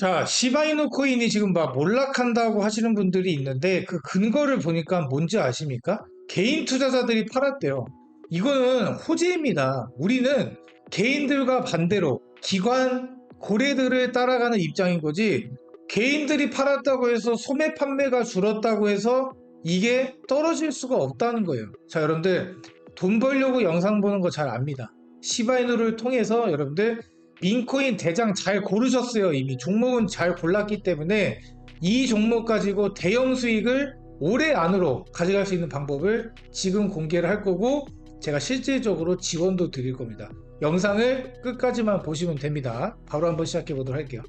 자, 시바이누 코인이 지금 막 몰락한다고 하시는 분들이 있는데 그 근거를 보니까 뭔지 아십니까? 개인 투자자들이 팔았대요. 이거는 호재입니다. 우리는 개인들과 반대로 기관 고래들을 따라가는 입장인 거지 개인들이 팔았다고 해서 소매 판매가 줄었다고 해서 이게 떨어질 수가 없다는 거예요. 자, 여러분들 돈 벌려고 영상 보는 거 잘 압니다. 시바이누를 통해서 여러분들 민코인 대장 잘 고르셨어요. 이미 종목은 잘 골랐기 때문에 이 종목 가지고 대형 수익을 올해 안으로 가져갈 수 있는 방법을 지금 공개를 할 거고 제가 실질적으로 지원도 드릴 겁니다. 영상을 끝까지만 보시면 됩니다. 바로 한번 시작해 보도록 할게요.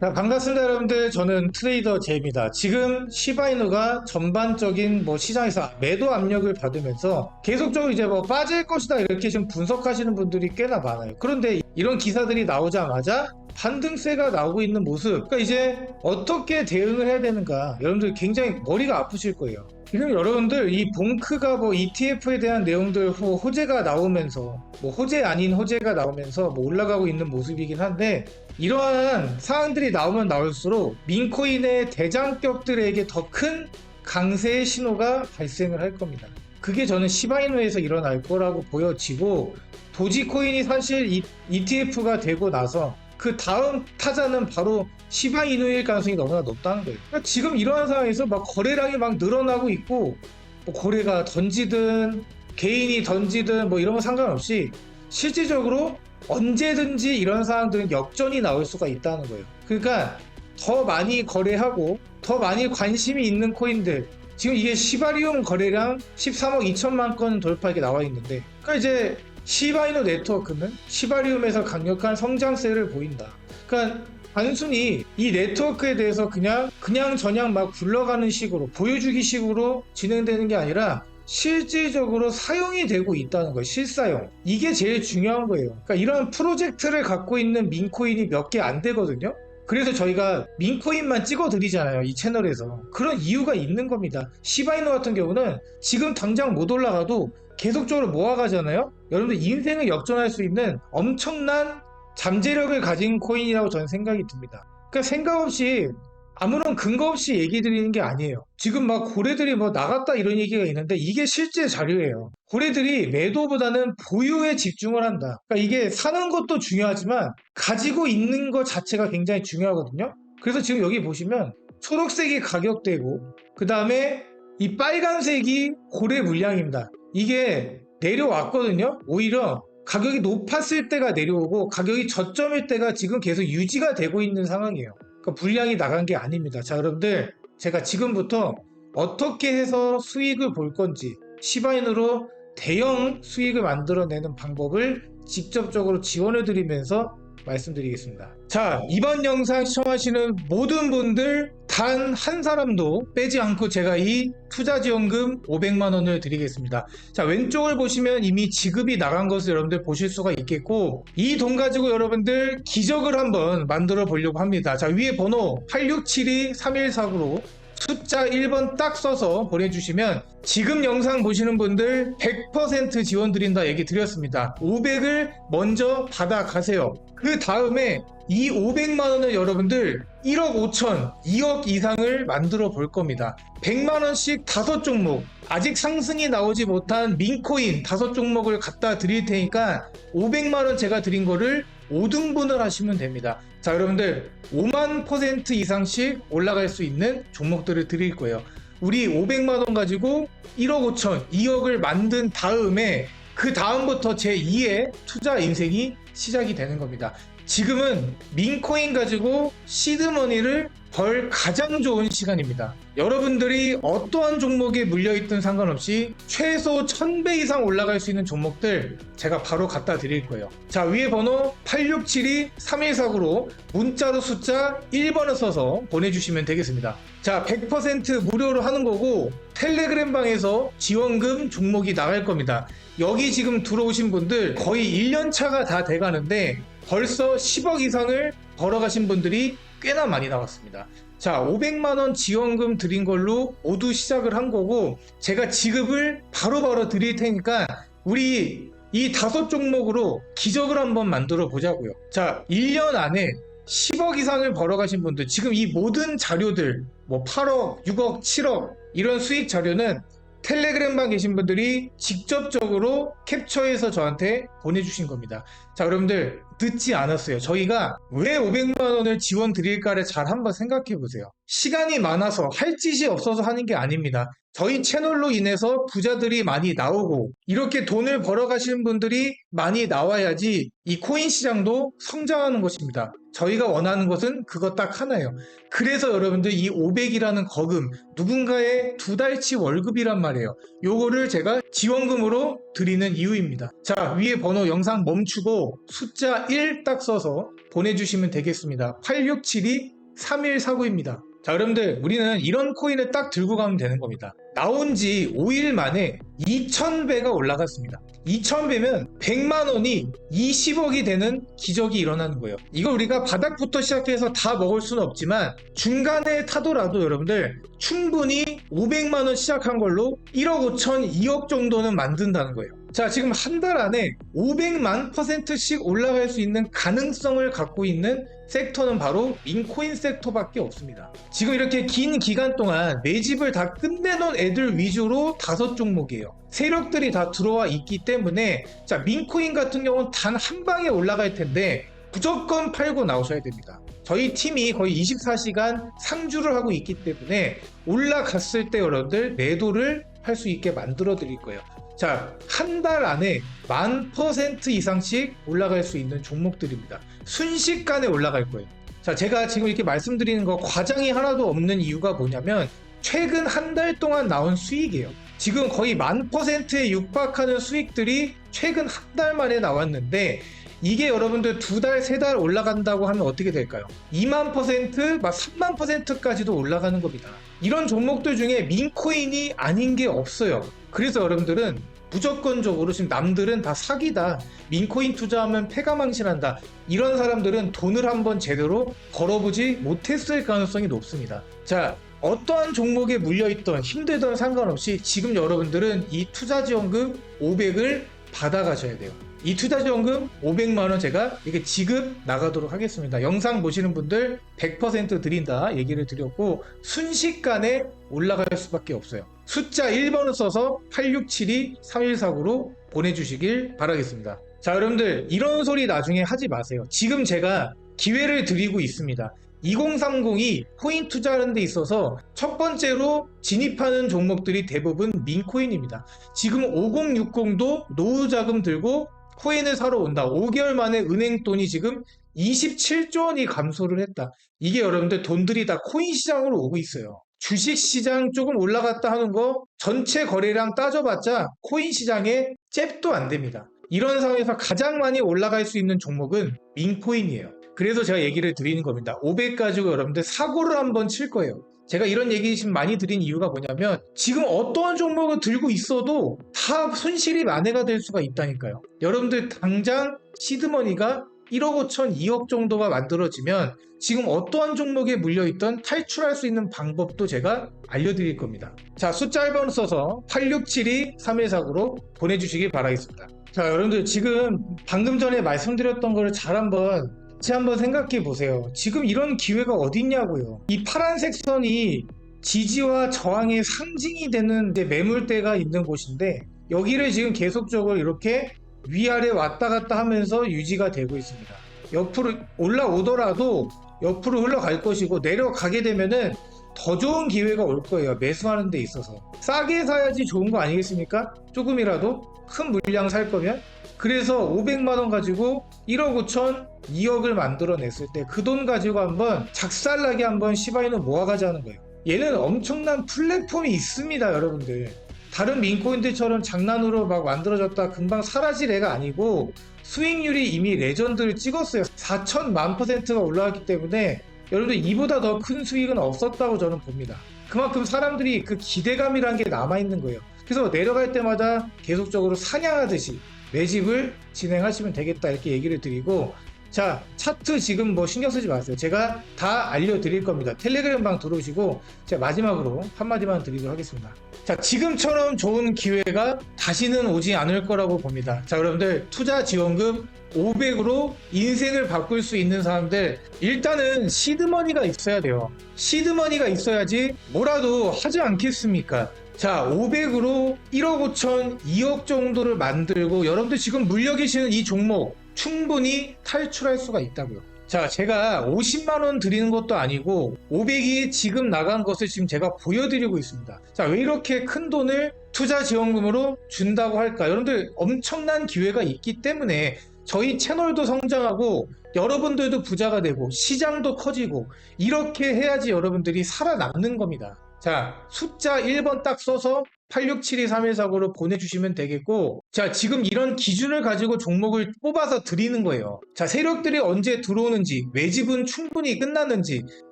자, 반갑습니다, 여러분들. 저는 트레이더 제입니다. 지금 시바이누가 전반적인 뭐 시장에서 매도 압력을 받으면서 계속적으로 이제 뭐 빠질 것이다 이렇게 지금 분석하시는 분들이 꽤나 많아요. 그런데 이런 기사들이 나오자마자 반등세가 나오고 있는 모습. 그러니까 이제 어떻게 대응을 해야 되는가. 여러분들 굉장히 머리가 아프실 거예요. 지금 여러분들 이 봉크가 뭐 ETF에 대한 내용들 호, 호재가 나오면서 뭐 호재 아닌 호재가 나오면서 뭐 올라가고 있는 모습이긴 한데 이러한 사항들이 나오면 나올수록 민코인의 대장격들에게 더 큰 강세의 신호가 발생을 할 겁니다. 그게 저는 시바이누에서 일어날 거라고 보여지고 도지코인이 사실 이- ETF가 되고 나서 그 다음 타자는 바로 시바 이누일 가능성이 너무나 높다는 거예요. 그러니까 지금 이러한 상황에서 막 거래량이 막 늘어나고 있고 뭐 거래가 던지든 개인이 던지든 뭐 이런 거 상관없이 실질적으로 언제든지 이런 상황들은 역전이 나올 수가 있다는 거예요. 그러니까 더 많이 거래하고 더 많이 관심이 있는 코인들 지금 이게 시바리움 거래량 13억 2천만 건 돌파 이렇게 나와 있는데 그러니까 이제 시바이노 네트워크는 시바리움에서 강력한 성장세를 보인다. 그러니까 단순히 이 네트워크에 대해서 그냥 그냥 저냥 막 굴러가는 식으로 보여주기 식으로 진행되는 게 아니라 실질적으로 사용이 되고 있다는 거예요. 실사용. 이게 제일 중요한 거예요. 그러니까 이런 프로젝트를 갖고 있는 민코인이 몇 개 안 되거든요. 그래서 저희가 민코인만 찍어 드리잖아요. 이 채널에서. 그런 이유가 있는 겁니다. 시바이노 같은 경우는 지금 당장 못 올라가도 계속적으로 모아가잖아요. 여러분들 인생을 역전할 수 있는 엄청난 잠재력을 가진 코인이라고 저는 생각이 듭니다. 그러니까 생각 없이 아무런 근거 없이 얘기 드리는 게 아니에요. 지금 막 고래들이 뭐 나갔다 이런 얘기가 있는데 이게 실제 자료예요. 고래들이 매도보다는 보유에 집중을 한다. 그러니까 이게 사는 것도 중요하지만 가지고 있는 것 자체가 굉장히 중요하거든요. 그래서 지금 여기 보시면 초록색이 가격대고 그 다음에 이 빨간색이 고래 물량입니다. 이게 내려왔거든요. 오히려 가격이 높았을 때가 내려오고 가격이 저점일 때가 지금 계속 유지가 되고 있는 상황이에요. 그러니까 불량이 나간 게 아닙니다. 자, 여러분들 제가 지금부터 어떻게 해서 수익을 볼 건지 시바인으로 대형 수익을 만들어내는 방법을 직접적으로 지원해 드리면서 말씀드리겠습니다. 자, 이번 영상 시청하시는 모든 분들 단 한 사람도 빼지 않고 제가 이 투자 지원금 500만 원을 드리겠습니다. 자, 왼쪽을 보시면 이미 지급이 나간 것을 여러분들 보실 수가 있겠고 이 돈 가지고 여러분들 기적을 한번 만들어 보려고 합니다. 자, 위에 번호 8672-3149로 숫자 1번 딱 써서 보내주시면 지금 영상 보시는 분들 100% 지원 드린다 얘기 드렸습니다. 500을 먼저 받아가세요. 그 다음에 이 500만 원을 여러분들 1억 5천, 2억 이상을 만들어 볼 겁니다. 100만 원씩 다섯 종목, 아직 상승이 나오지 못한 민코인 다섯 종목을 갖다 드릴 테니까 500만 원 제가 드린 거를 5등분을 하시면 됩니다. 자, 여러분들 5만 퍼센트 이상씩 올라갈 수 있는 종목들을 드릴 거예요. 우리 500만 원 가지고 1억 5천, 2억을 만든 다음에 그 다음부터 제 2의 투자 인생이 시작이 되는 겁니다. 지금은 민코인 가지고 시드머니를 벌 가장 좋은 시간입니다. 여러분들이 어떠한 종목에 물려있든 상관없이 최소 1000배 이상 올라갈 수 있는 종목들 제가 바로 갖다 드릴 거예요. 자, 위에 번호 8672-3149로 문자로 숫자 1번을 써서 보내주시면 되겠습니다. 자, 100% 무료로 하는 거고 텔레그램 방에서 지원금 종목이 나갈 겁니다. 여기 지금 들어오신 분들 거의 1년 차가 다 돼가는데 벌써 10억 이상을 벌어가신 분들이 꽤나 많이 나왔습니다. 자, 500만원 지원금 드린 걸로 모두 시작을 한 거고, 제가 지급을 바로 바로 드릴 테니까, 우리 이 다섯 종목으로 기적을 한번 만들어 보자고요. 자, 1년 안에 10억 이상을 벌어가신 분들, 지금 이 모든 자료들, 뭐 8억, 6억, 7억, 이런 수익 자료는 텔레그램방 계신 분들이 직접적으로 캡처해서 저한테 보내주신 겁니다. 자, 여러분들 듣지 않았어요. 저희가 왜 500만 원을 지원 드릴까를 잘 한번 생각해 보세요. 시간이 많아서 할 짓이 없어서 하는 게 아닙니다. 저희 채널로 인해서 부자들이 많이 나오고 이렇게 돈을 벌어가시는 분들이 많이 나와야지 이 코인 시장도 성장하는 것입니다. 저희가 원하는 것은 그것 딱 하나예요. 그래서 여러분들 이 500이라는 거금 누군가의 두 달치 월급이란 말이에요. 요거를 제가 지원금으로 드리는 이유입니다. 자 위에 번호 영상 멈추고 숫자 1 딱 써서 보내주시면 되겠습니다. 8672 3149입니다. 자 여러분들 우리는 이런 코인을 딱 들고 가면 되는 겁니다. 나온 지 5일 만에 2000배가 올라갔습니다. 2000배면 100만 원이 20억이 되는 기적이 일어나는 거예요. 이거 우리가 바닥부터 시작해서 다 먹을 수는 없지만 중간에 타더라도 여러분들 충분히 500만 원 시작한 걸로 1억 5천, 2억 정도는 만든다는 거예요. 자, 지금 한 달 안에 500만 퍼센트씩 올라갈 수 있는 가능성을 갖고 있는 섹터는 바로 민코인 섹터밖에 없습니다. 지금 이렇게 긴 기간 동안 매집을 다 끝내놓은 애들 위주로 다섯 종목이에요. 세력들이 다 들어와 있기 때문에 자 민코인 같은 경우는 단 한 방에 올라갈 텐데 무조건 팔고 나오셔야 됩니다. 저희 팀이 거의 24시간 상주를 하고 있기 때문에 올라갔을 때 여러분들 매도를 할 수 있게 만들어 드릴 거예요. 자, 한 달 안에 만 퍼센트 이상씩 올라갈 수 있는 종목들입니다. 순식간에 올라갈 거예요. 자, 제가 지금 이렇게 말씀드리는 거 과장이 하나도 없는 이유가 뭐냐면 최근 한 달 동안 나온 수익이에요. 지금 거의 만 퍼센트에 육박하는 수익들이 최근 한 달 만에 나왔는데 이게 여러분들 두 달, 세 달 올라간다고 하면 어떻게 될까요? 2만 퍼센트, 막 3만 퍼센트까지도 올라가는 겁니다. 이런 종목들 중에 민코인이 아닌 게 없어요. 그래서 여러분들은 무조건적으로 지금 남들은 다 사기다. 민코인 투자하면 패가망신한다. 이런 사람들은 돈을 한번 제대로 벌어보지 못했을 가능성이 높습니다. 자, 어떠한 종목에 물려있던 힘들던 상관없이 지금 여러분들은 이 투자지원금 500을 받아가셔야 돼요. 이 투자지원금 500만원 제가 이게 지급 나가도록 하겠습니다. 영상 보시는 분들 100% 드린다 얘기를 드렸고 순식간에 올라갈 수밖에 없어요. 숫자 1번을 써서 8672-3149로 보내주시길 바라겠습니다. 자 여러분들 이런 소리 나중에 하지 마세요. 지금 제가 기회를 드리고 있습니다. 2030이 코인 투자하는 데 있어서 첫 번째로 진입하는 종목들이 대부분 민코인입니다. 지금 5060도 노후 자금 들고 코인을 사러 온다. 5개월 만에 은행 돈이 지금 27조 원이 감소를 했다. 이게 여러분들 돈들이 다 코인 시장으로 오고 있어요. 주식 시장 조금 올라갔다 하는 거 전체 거래량 따져봤자 코인 시장에 잽도 안 됩니다. 이런 상황에서 가장 많이 올라갈 수 있는 종목은 민코인이에요. 그래서 제가 얘기를 드리는 겁니다. 500 가지고 여러분들 사고를 한번 칠 거예요. 제가 이런 얘기 지금 많이 드린 이유가 뭐냐면 지금 어떠한 종목을 들고 있어도 다 손실이 만회가 될 수가 있다니까요. 여러분들 당장 시드머니가 1억 5천, 2억 정도가 만들어지면 지금 어떠한 종목에 물려있던 탈출할 수 있는 방법도 제가 알려드릴 겁니다. 자, 숫자 1번을 써서 8672-3149로 보내주시기 바라겠습니다. 자, 여러분들 지금 방금 전에 말씀드렸던 거를 잘 한번 같이 한번 생각해 보세요. 지금 이런 기회가 어디 있냐고요. 이 파란색 선이 지지와 저항의 상징이 되는 매물대가 있는 곳인데 여기를 지금 계속적으로 이렇게 위아래 왔다 갔다 하면서 유지가 되고 있습니다. 옆으로 올라오더라도 옆으로 흘러갈 것이고 내려가게 되면은 더 좋은 기회가 올 거예요. 매수하는 데 있어서. 싸게 사야지 좋은 거 아니겠습니까? 조금이라도 큰 물량 살 거면. 그래서 500만 원 가지고 1억 5천, 2억을 만들어냈을 때 그 돈 가지고 한번 작살나게 한번 시바이는 모아가자는 거예요. 얘는 엄청난 플랫폼이 있습니다, 여러분들. 다른 민코인들처럼 장난으로 막 만들어졌다 금방 사라질 애가 아니고 수익률이 이미 레전드를 찍었어요. 4천만 퍼센트가 올라왔기 때문에 여러분들 이보다 더 큰 수익은 없었다고 저는 봅니다. 그만큼 사람들이 그 기대감이란 게 남아있는 거예요. 그래서 내려갈 때마다 계속적으로 사냥하듯이 매집을 진행하시면 되겠다 이렇게 얘기를 드리고 자, 차트 지금 뭐 신경 쓰지 마세요. 제가 다 알려드릴 겁니다. 텔레그램 방 들어오시고 제가 마지막으로 한마디만 드리도록 하겠습니다. 자, 지금처럼 좋은 기회가 다시는 오지 않을 거라고 봅니다. 자, 여러분들 투자 지원금 500으로 인생을 바꿀 수 있는 사람들 일단은 시드머니가 있어야 돼요. 시드머니가 있어야지 뭐라도 하지 않겠습니까? 자, 500으로 1억 5천, 2억 정도를 만들고 여러분들 지금 물려 계시는 이 종목 충분히 탈출할 수가 있다고요. 자, 제가 50만 원 드리는 것도 아니고 500이 지금 나간 것을 지금 제가 보여드리고 있습니다. 자, 왜 이렇게 큰 돈을 투자 지원금으로 준다고 할까? 여러분들 엄청난 기회가 있기 때문에 저희 채널도 성장하고 여러분들도 부자가 되고 시장도 커지고 이렇게 해야지 여러분들이 살아남는 겁니다. 자, 숫자 1번 딱 써서 86723149로 보내주시면 되겠고, 자, 지금 이런 기준을 가지고 종목을 뽑아서 드리는 거예요. 자, 세력들이 언제 들어오는지, 외집은 충분히 끝났는지,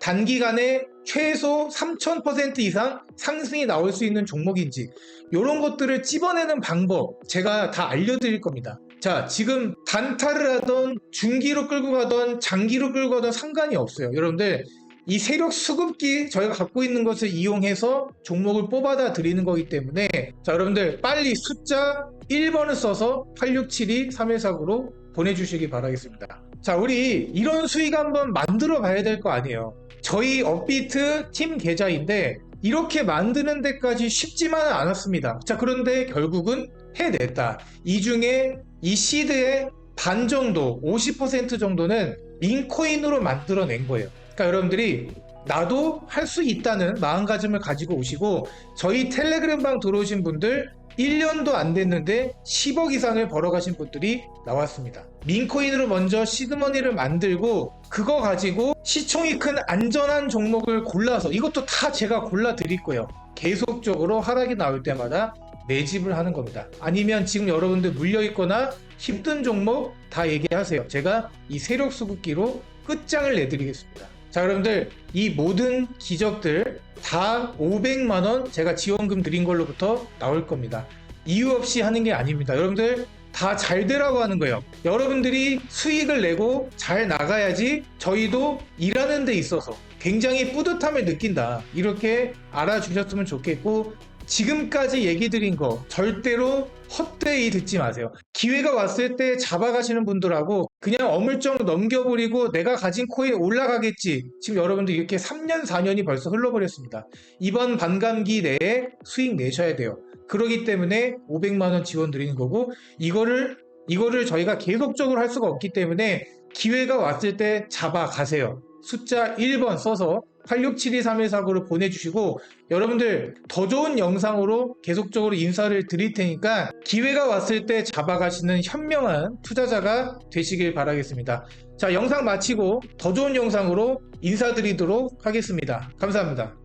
단기간에 최소 3000% 이상 상승이 나올 수 있는 종목인지, 이런 것들을 찝어내는 방법, 제가 다 알려드릴 겁니다. 자, 지금 단타를 하던 중기로 끌고 가던 장기로 끌고 가던 상관이 없어요. 여러분들, 이 세력 수급기 저희가 갖고 있는 것을 이용해서 종목을 뽑아다 드리는 거기 때문에 자 여러분들 빨리 숫자 1번을 써서 8672-3149로 보내주시기 바라겠습니다. 자 우리 이런 수익 한번 만들어 봐야 될 거 아니에요. 저희 업비트 팀 계좌인데 이렇게 만드는 데까지 쉽지만은 않았습니다. 자 그런데 결국은 해냈다. 이 중에 이 시드의 반 정도, 50% 정도는 민코인으로 만들어낸 거예요. 그러니까 여러분들이 나도 할 수 있다는 마음가짐을 가지고 오시고 저희 텔레그램 방 들어오신 분들 1년도 안 됐는데 10억 이상을 벌어가신 분들이 나왔습니다. 민코인으로 먼저 시드머니를 만들고 그거 가지고 시총이 큰 안전한 종목을 골라서 이것도 다 제가 골라 드릴 거예요. 계속적으로 하락이 나올 때마다 매집을 하는 겁니다. 아니면 지금 여러분들 물려 있거나 힘든 종목 다 얘기하세요. 제가 이 세력 수급기로 끝장을 내드리겠습니다. 자, 여러분들 이 모든 기적들 다 500만 원 제가 지원금 드린 걸로부터 나올 겁니다. 이유 없이 하는 게 아닙니다. 여러분들 다 잘 되라고 하는 거예요. 여러분들이 수익을 내고 잘 나가야지 저희도 일하는 데 있어서 굉장히 뿌듯함을 느낀다. 이렇게 알아주셨으면 좋겠고 지금까지 얘기 드린 거 절대로 헛되이 듣지 마세요. 기회가 왔을 때 잡아가시는 분들하고 그냥 어물쩍 넘겨버리고 내가 가진 코인 올라가겠지. 지금 여러분들 이렇게 3년, 4년이 벌써 흘러버렸습니다. 이번 반감기 내에 수익 내셔야 돼요. 그러기 때문에 500만원 지원 드리는 거고 이거를 이거를 저희가 계속적으로 할 수가 없기 때문에 기회가 왔을 때 잡아가세요. 숫자 1번 써서 86723149로 보내주시고 여러분들 더 좋은 영상으로 계속적으로 인사를 드릴 테니까 기회가 왔을 때 잡아가시는 현명한 투자자가 되시길 바라겠습니다. 자 영상 마치고 더 좋은 영상으로 인사드리도록 하겠습니다. 감사합니다.